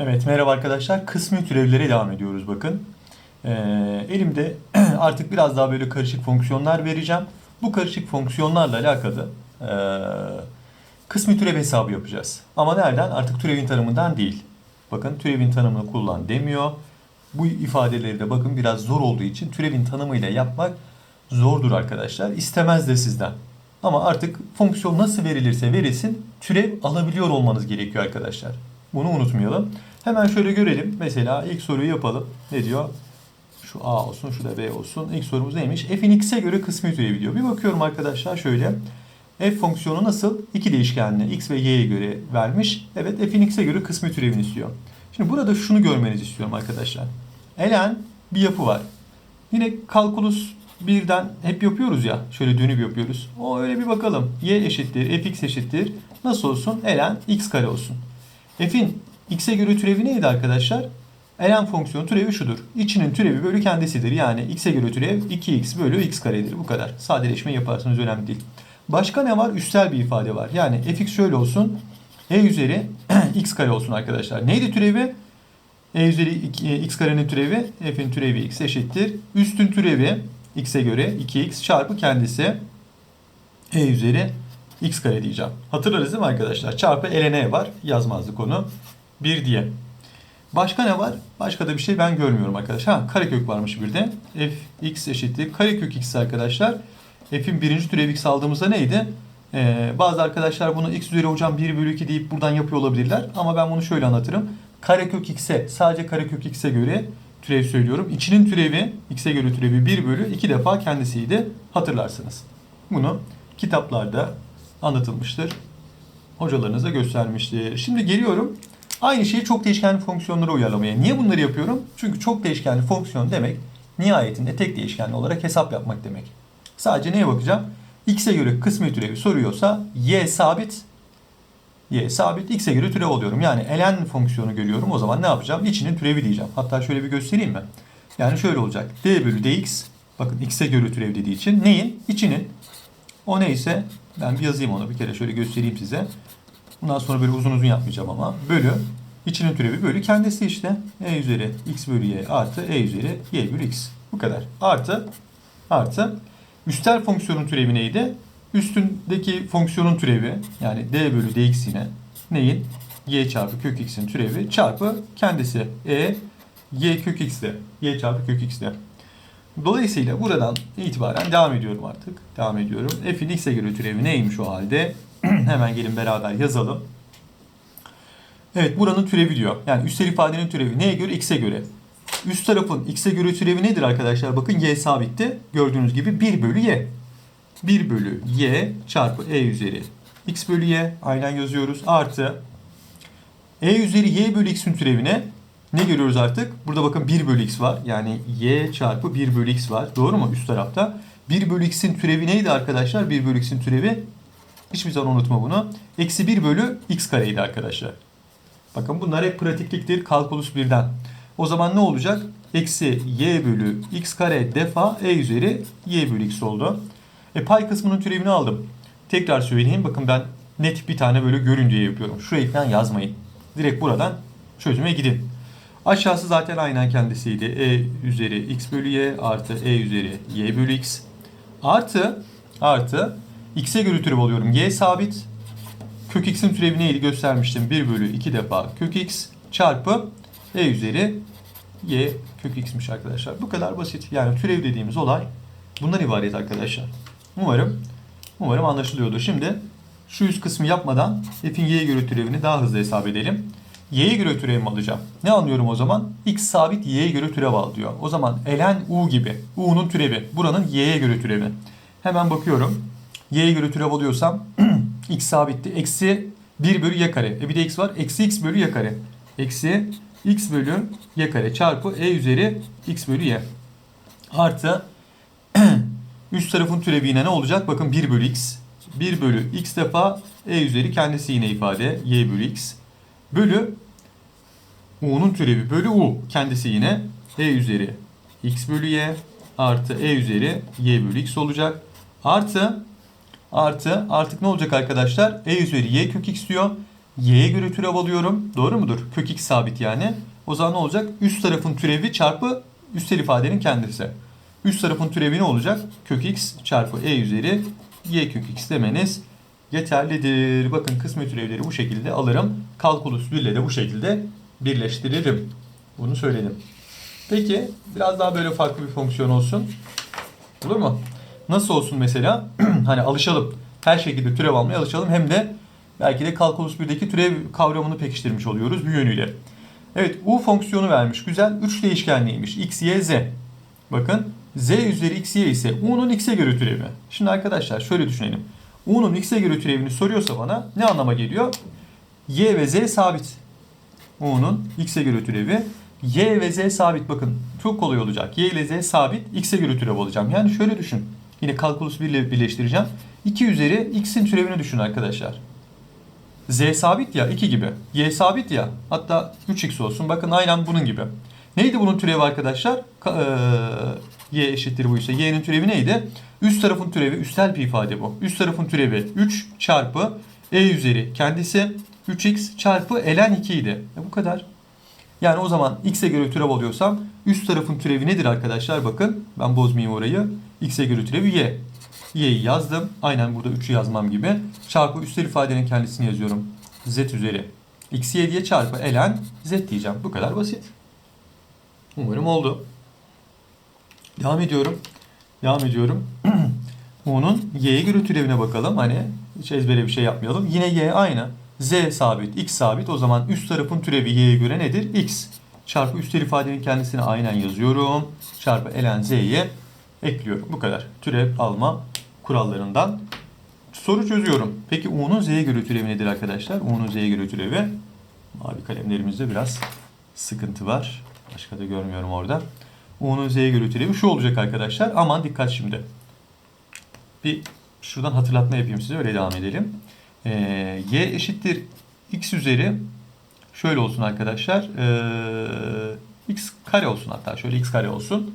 Evet merhaba arkadaşlar. Kısmi türevlere devam ediyoruz bakın. Ee, elimde artık biraz daha böyle karışık fonksiyonlar vereceğim. Bu karışık fonksiyonlarla alakalı ee, kısmi türev hesabı yapacağız. Ama nereden? Artık türevin tanımından değil. Bakın türevin tanımını kullan demiyor. Bu ifadeleri de bakın biraz zor olduğu için türevin tanımıyla yapmak zordur arkadaşlar. İstemez de sizden. Ama artık fonksiyon nasıl verilirse verilsin türev alabiliyor olmanız gerekiyor arkadaşlar. Bunu unutmayalım. Hemen şöyle görelim. Mesela ilk soruyu yapalım. Ne diyor? Şu A olsun, şu da B olsun. İlk sorumuz neymiş? F'in x'e göre kısmi türevi. Bir bakıyorum arkadaşlar şöyle. F fonksiyonu nasıl? İki değişkenli x ve y'ye göre vermiş. Evet f'in x'e göre kısmi türevini istiyor. Şimdi burada şunu görmenizi istiyorum arkadaşlar. Elen bir yapı var. Yine kalkulus birden hep yapıyoruz ya. Şöyle dönüp yapıyoruz. O öyle bir bakalım. Y eşittir, fx eşittir. Nasıl olsun? Elen x kare olsun. F'in x'e göre türevi neydi arkadaşlar? Ln fonksiyonu türevi şudur. İçinin türevi bölü kendisidir. Yani x'e göre türev 2x bölü x karedir. Bu kadar. Sadeleşme yaparsanız önemli değil. Başka ne var? Üstel bir ifade var. Yani fx şöyle olsun. e üzeri x kare olsun arkadaşlar. Neydi türevi? e üzeri iki- x karenin türevi f'in türevi x eşittir. Üstün türevi x'e göre 2x çarpı kendisi e üzeri x kare diyeceğim. Hatırlarız değil mi arkadaşlar? Çarpı ln var. Yazmazdık onu. 1 diye. Başka ne var? Başka da bir şey ben görmüyorum arkadaşlar. Ha, karekök varmış bir de. f x eşittir. Karekök x arkadaşlar. F'in birinci türevi x aldığımızda neydi? Ee, bazı arkadaşlar bunu x üzeri hocam 1 bölü 2 deyip buradan yapıyor olabilirler. Ama ben bunu şöyle anlatırım. Karekök x'e sadece karekök x'e göre türev söylüyorum. İçinin türevi x'e göre türevi 1 bölü 2 defa kendisiydi. Hatırlarsınız. Bunu kitaplarda anlatılmıştır. Hocalarınıza göstermiştir. Şimdi geliyorum. Aynı şeyi çok değişkenli fonksiyonlara uyarlamaya. Niye bunları yapıyorum? Çünkü çok değişkenli fonksiyon demek nihayetinde tek değişkenli olarak hesap yapmak demek. Sadece neye bakacağım? X'e göre kısmi türevi soruyorsa y sabit y sabit x'e göre türev alıyorum. Yani ln fonksiyonu görüyorum. O zaman ne yapacağım? İçinin türevi diyeceğim. Hatta şöyle bir göstereyim mi? Yani şöyle olacak. d bölü dx bakın x'e göre türev dediği için neyin? İçinin o neyse ben bir yazayım onu bir kere şöyle göstereyim size. Bundan sonra böyle uzun uzun yapmayacağım ama. Bölü içinin türevi bölü kendisi işte. E üzeri x bölü y artı e üzeri y bölü x. Bu kadar. Artı artı üstel fonksiyonun türevi neydi? Üstündeki fonksiyonun türevi yani d bölü dx yine neyin? y çarpı kök x'in türevi çarpı kendisi e y kök x'de. y çarpı kök x'de. Dolayısıyla buradan itibaren devam ediyorum artık. Devam ediyorum. F'in x'e göre türevi neymiş o halde? Hemen gelin beraber yazalım. Evet buranın türevi diyor. Yani üstel ifadenin türevi neye göre? X'e göre. Üst tarafın x'e göre türevi nedir arkadaşlar? Bakın y sabitti. Gördüğünüz gibi 1 bölü y. 1 bölü y çarpı e üzeri x bölü y. Aynen yazıyoruz. Artı e üzeri y bölü x'in türevine ne görüyoruz artık? Burada bakın 1 bölü x var. Yani y çarpı 1 bölü x var. Doğru mu? Üst tarafta. 1 bölü x'in türevi neydi arkadaşlar? 1 bölü x'in türevi hiçbir zaman unutma bunu. Eksi 1 bölü x kareydi arkadaşlar. Bakın bunlar hep pratikliktir. Kalkulus birden. O zaman ne olacak? Eksi y bölü x kare defa e üzeri y bölü x oldu. E pay kısmının türevini aldım. Tekrar söyleyeyim. Bakın ben net bir tane böyle görün diye yapıyorum. Şuraya falan yazmayın. Direkt buradan çözüme gidin. Aşağısı zaten aynen kendisiydi. E üzeri x bölü y artı e üzeri y bölü x. Artı artı x'e göre türev alıyorum. y sabit. Kök x'in türevi neydi göstermiştim. 1 bölü 2 defa kök x çarpı e üzeri y kök x'miş arkadaşlar. Bu kadar basit. Yani türev dediğimiz olay bundan ibaret arkadaşlar. Umarım umarım anlaşılıyordur. Şimdi şu üst kısmı yapmadan f'in y'ye göre türevini daha hızlı hesap edelim. Y'ye göre türevimi alacağım. Ne anlıyorum o zaman? X sabit y'ye göre türev al diyor. O zaman ln u gibi. u'nun türevi. Buranın y'ye göre türevi. Hemen bakıyorum. Y'ye göre türev alıyorsam x sabitti. Eksi 1 bölü y kare. E bir de x var. Eksi x bölü y kare. Eksi x bölü y kare çarpı e üzeri x bölü y. Artı üst tarafın türevi yine ne olacak? Bakın 1 bölü x. 1 bölü x defa e üzeri kendisi yine ifade. y bölü x. Bölü u'nun türevi bölü u. Kendisi yine e üzeri x bölü y artı e üzeri y bölü x olacak. Artı artı artık ne olacak arkadaşlar? E üzeri y kök x diyor. y'ye göre türev alıyorum. Doğru mudur? Kök x sabit yani. O zaman ne olacak? Üst tarafın türevi çarpı üstel ifadenin kendisi. Üst tarafın türevi ne olacak? Kök x çarpı e üzeri y kök x demeniz yeterlidir. Bakın kısmet türevleri bu şekilde alırım. Kalkulus 1 ile de bu şekilde birleştiririm. Bunu söyledim. Peki biraz daha böyle farklı bir fonksiyon olsun. Olur mu? Nasıl olsun mesela? hani alışalım. Her şekilde türev almaya alışalım. Hem de belki de kalkulus 1'deki türev kavramını pekiştirmiş oluyoruz bu yönüyle. Evet u fonksiyonu vermiş. Güzel. 3 değişkenliymiş. x, y, z. Bakın z üzeri x, y ise u'nun x'e göre türevi. Şimdi arkadaşlar şöyle düşünelim. U'nun x'e göre türevini soruyorsa bana ne anlama geliyor? y ve z sabit. u'nun x'e göre türevi. y ve z sabit bakın çok kolay olacak. y ile z sabit x'e göre türev alacağım. Yani şöyle düşün. Yine kalkulus 1 ile birleştireceğim. 2 üzeri x'in türevini düşün arkadaşlar. Z sabit ya 2 gibi. Y sabit ya hatta 3x olsun. Bakın aynen bunun gibi. Neydi bunun türevi arkadaşlar? Ka- eee, y eşittir bu ise. Y'nin türevi neydi? Üst tarafın türevi üstel bir ifade bu. Üst tarafın türevi 3 çarpı e üzeri kendisi 3x çarpı ln 2 idi. E bu kadar. Yani o zaman x'e göre türev alıyorsam üst tarafın türevi nedir arkadaşlar? Bakın ben bozmayayım orayı. x'e göre türevi y. y'yi yazdım. Aynen burada 3'ü yazmam gibi. Çarpı üstel ifadenin kendisini yazıyorum. z üzeri. x y diye çarpı ln z diyeceğim. Bu kadar basit. Umarım oldu. Devam ediyorum. Devam ediyorum. U'nun y'ye göre türevine bakalım. Hani hiç ezbere bir şey yapmayalım. Yine y aynı. Z sabit, x sabit. O zaman üst tarafın türevi y'ye göre nedir? x. Çarpı üstel ifadenin kendisini aynen yazıyorum. Çarpı ln z'ye ekliyorum. Bu kadar. Türev alma kurallarından. Soru çözüyorum. Peki u'nun z'ye göre türevi nedir arkadaşlar? U'nun z'ye göre türevi. Mavi kalemlerimizde biraz sıkıntı var. Başka da görmüyorum orada. U'nun z'ye göre türevi şu olacak arkadaşlar. Aman dikkat şimdi. Bir şuradan hatırlatma yapayım size öyle devam edelim. Ee, y eşittir x üzeri şöyle olsun arkadaşlar. Ee, x kare olsun hatta şöyle x kare olsun.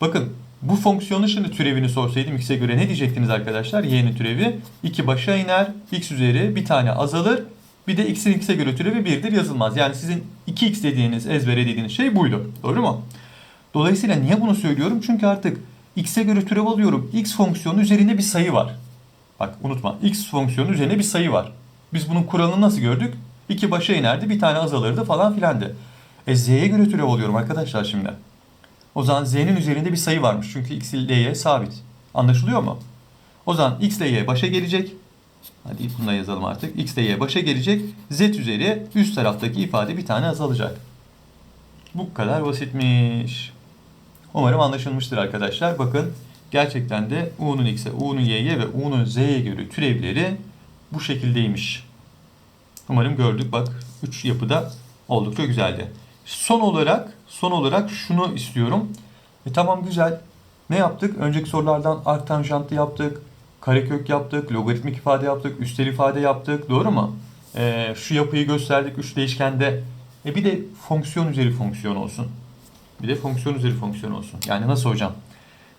Bakın bu fonksiyonun şimdi türevini sorsaydım x'e göre ne diyecektiniz arkadaşlar? y'nin türevi 2 başa iner. x üzeri bir tane azalır. Bir de x'in x'e göre türevi 1'dir yazılmaz. Yani sizin 2x dediğiniz ezbere dediğiniz şey buydu. Doğru mu? Dolayısıyla niye bunu söylüyorum? Çünkü artık x'e göre türev alıyorum. x fonksiyonu üzerinde bir sayı var. Bak unutma. x fonksiyonu üzerinde bir sayı var. Biz bunun kuralını nasıl gördük? 2 başa inerdi, bir tane azalırdı falan filandı. E z'ye göre türev alıyorum arkadaşlar şimdi. O zaman z'nin üzerinde bir sayı varmış. Çünkü x ile y sabit. Anlaşılıyor mu? O zaman x ile y başa gelecek. Hadi bunu da yazalım artık. x ile y başa gelecek. z üzeri üst taraftaki ifade bir tane azalacak. Bu kadar basitmiş. Umarım anlaşılmıştır arkadaşlar. Bakın gerçekten de u'nun x'e, u'nun y'ye ve u'nun z'ye göre türevleri bu şekildeymiş. Umarım gördük. Bak 3 yapıda oldukça güzeldi. Son olarak son olarak şunu istiyorum. E tamam güzel. Ne yaptık? Önceki sorulardan arctanjantlı yaptık. Karekök yaptık. Logaritmik ifade yaptık. Üstel ifade yaptık. Doğru mu? E, şu yapıyı gösterdik. Üç değişkende. E bir de fonksiyon üzeri fonksiyon olsun. Bir de fonksiyon üzeri fonksiyon olsun. Yani nasıl hocam?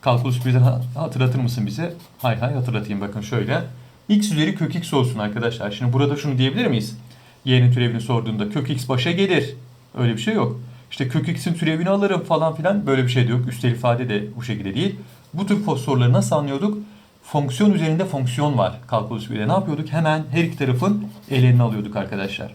Kalkulus 1'den ha- hatırlatır mısın bize? Hay hay hatırlatayım bakın şöyle. x üzeri kök x olsun arkadaşlar. Şimdi burada şunu diyebilir miyiz? Y'nin türevini sorduğunda kök x başa gelir. Öyle bir şey yok. İşte kök x'in türevini alırım falan filan böyle bir şey de yok. Üstel ifade de bu şekilde değil. Bu tür soruları nasıl anlıyorduk? Fonksiyon üzerinde fonksiyon var kalkulus 1'de. Ne yapıyorduk? Hemen her iki tarafın ellerini alıyorduk arkadaşlar.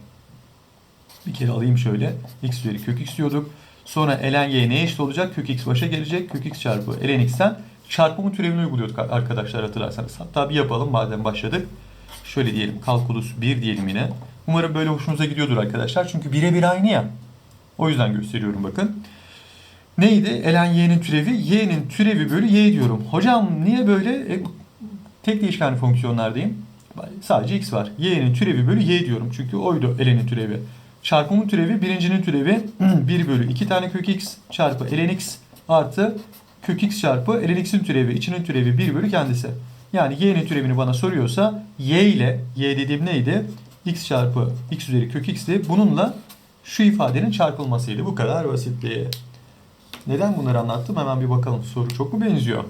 Bir kere alayım şöyle. x üzeri kök x diyorduk. Sonra ln y neye eşit olacak? Kök x başa gelecek. Kök x çarpı ln x'ten çarpımın türevini uyguluyorduk arkadaşlar hatırlarsanız. Hatta bir yapalım madem başladık. Şöyle diyelim kalkulus 1 diyelim yine. Umarım böyle hoşunuza gidiyordur arkadaşlar. Çünkü birebir aynı ya. O yüzden gösteriyorum bakın. Neydi? ln y'nin türevi. y'nin türevi bölü y diyorum. Hocam niye böyle? E, tek değişkenli fonksiyonlardayım. Sadece x var. y'nin türevi bölü y diyorum. Çünkü oydu ln'in türevi. Çarpımın türevi birincinin türevi 1 bölü 2 tane kök x çarpı ln x artı kök x çarpı ln x'in türevi içinin türevi 1 bölü kendisi. Yani y'nin türevini bana soruyorsa y ile y dediğim neydi? x çarpı x üzeri kök x'ti. Bununla şu ifadenin çarpılmasıydı. Bu kadar basitti. Neden bunları anlattım? Hemen bir bakalım. Soru çok mu benziyor?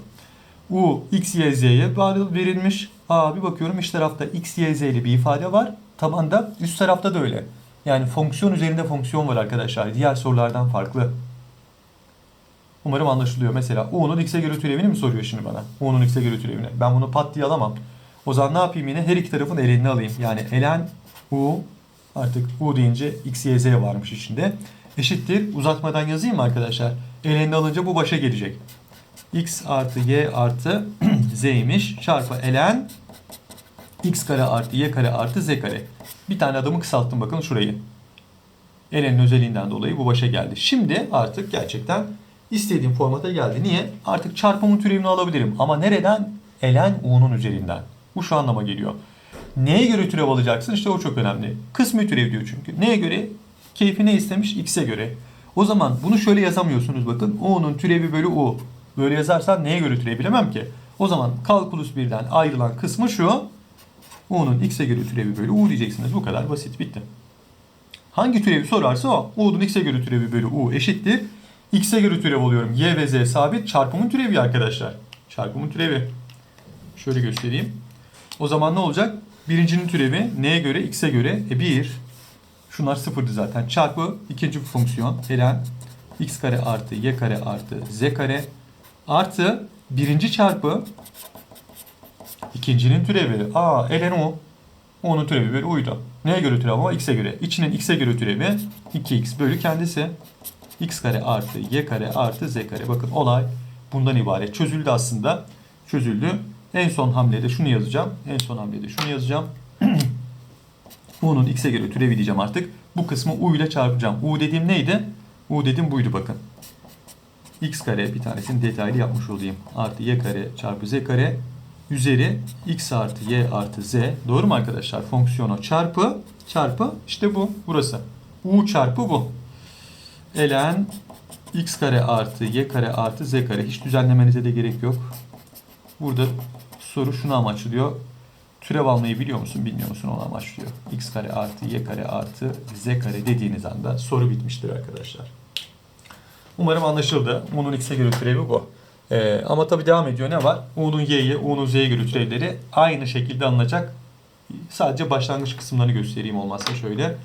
U, x, y, z'ye verilmiş. Aa bir bakıyorum iç tarafta x, y, z ile bir ifade var. tabanda üst tarafta da öyle. Yani fonksiyon üzerinde fonksiyon var arkadaşlar. Diğer sorulardan farklı. Umarım anlaşılıyor. Mesela u'nun x'e göre türevini mi soruyor şimdi bana? u'nun x'e göre türevini. Ben bunu pat diye alamam. O zaman ne yapayım yine? Her iki tarafın elenini alayım. Yani elen u artık u deyince x, y, z varmış içinde. Eşittir. Uzatmadan yazayım mı arkadaşlar? Elenini alınca bu başa gelecek. x artı y artı z'ymiş. Çarpı elen x kare artı y kare artı z kare. Bir tane adamı kısalttım bakın şurayı. Elen'in özelliğinden dolayı bu başa geldi. Şimdi artık gerçekten istediğim formata geldi. Niye? Artık çarpımın türevini alabilirim. Ama nereden? Elen u'nun üzerinden. Bu şu anlama geliyor. Neye göre türev alacaksın? İşte o çok önemli. Kısmi türev diyor çünkü. Neye göre? Keyfi ne istemiş? X'e göre. O zaman bunu şöyle yazamıyorsunuz bakın. U'nun türevi bölü U. Böyle yazarsan neye göre türev bilemem ki. O zaman kalkulus birden ayrılan kısmı şu. U'nun x'e göre türevi bölü U diyeceksiniz. Bu kadar basit. Bitti. Hangi türevi sorarsa o. U'nun x'e göre türevi bölü U eşittir. X'e göre türev alıyorum. Y ve Z sabit. Çarpımın türevi arkadaşlar. Çarpımın türevi. Şöyle göstereyim. O zaman ne olacak? Birincinin türevi neye göre? X'e göre. E 1. Şunlar sıfırdı zaten. Çarpı ikinci fonksiyon. Elen x kare artı y kare artı z kare artı birinci çarpı ikincinin türevi. Aa elen u. U'nun türevi bölü u'ydu. Neye göre türev ama? X'e göre. İçinin x'e göre türevi 2x bölü kendisi. x kare artı y kare artı z kare. Bakın olay bundan ibaret. Çözüldü aslında. Çözüldü. En son hamlede şunu yazacağım. En son hamlede şunu yazacağım. U'nun x'e göre türevi diyeceğim artık. Bu kısmı u ile çarpacağım. U dediğim neydi? U dediğim buydu bakın. x kare bir tanesini detaylı yapmış olayım. Artı y kare çarpı z kare üzeri x artı y artı z. Doğru mu arkadaşlar? Fonksiyonu çarpı çarpı işte bu. Burası. U çarpı bu. Elen x kare artı y kare artı z kare. Hiç düzenlemenize de gerek yok. Burada soru şunu amaçlıyor. Türev almayı biliyor musun bilmiyor musun onu amaçlıyor. x kare artı y kare artı z kare dediğiniz anda soru bitmiştir arkadaşlar. Umarım anlaşıldı. U'nun x'e göre türevi bu. Ee, ama tabii devam ediyor. Ne var? U'nun y'ye, U'nun z'ye göre türevleri aynı şekilde alınacak. Sadece başlangıç kısımlarını göstereyim olmazsa şöyle.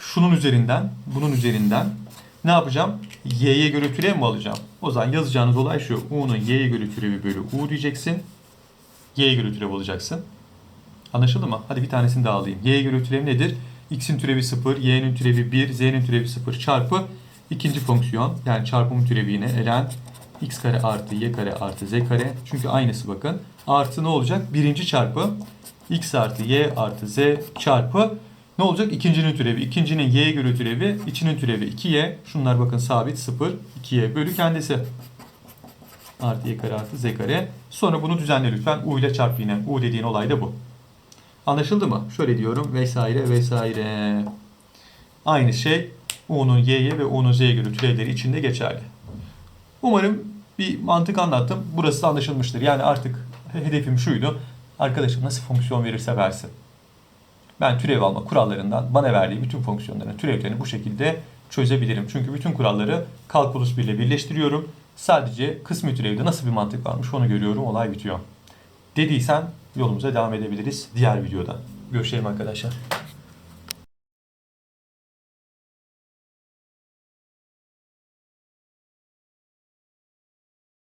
Şunun üzerinden, bunun üzerinden ne yapacağım? Y'ye göre türev mi alacağım? O zaman yazacağınız olay şu. U'nun y'ye göre türevi bölü U diyeceksin. Y'ye göre türev alacaksın. Anlaşıldı mı? Hadi bir tanesini daha alayım. Y'ye göre türev nedir? X'in türevi 0, Y'nin türevi 1, Z'nin türevi 0 çarpı ikinci fonksiyon. Yani çarpımın türevi yine elen x kare artı y kare artı z kare. Çünkü aynısı bakın. Artı ne olacak? Birinci çarpı x artı y artı z çarpı ne olacak? İkincinin türevi. İkincinin y'ye göre türevi. içinin türevi 2y. Şunlar bakın sabit 0. 2y bölü kendisi. Artı y kare artı z kare. Sonra bunu düzenle lütfen. U ile çarp yine. U dediğin olay da bu. Anlaşıldı mı? Şöyle diyorum. Vesaire vesaire. Aynı şey U'nun y'ye ve U'nun z'ye göre türevleri içinde geçerli. Umarım bir mantık anlattım. Burası da anlaşılmıştır. Yani artık hedefim şuydu. Arkadaşım nasıl fonksiyon verirse versin. Ben türev alma kurallarından bana verdiği bütün fonksiyonların türevlerini bu şekilde çözebilirim. Çünkü bütün kuralları kalkulus 1 ile birleştiriyorum. Sadece kısmi türevde nasıl bir mantık varmış onu görüyorum. Olay bitiyor. Dediysen yolumuza devam edebiliriz diğer videoda. Görüşelim arkadaşlar.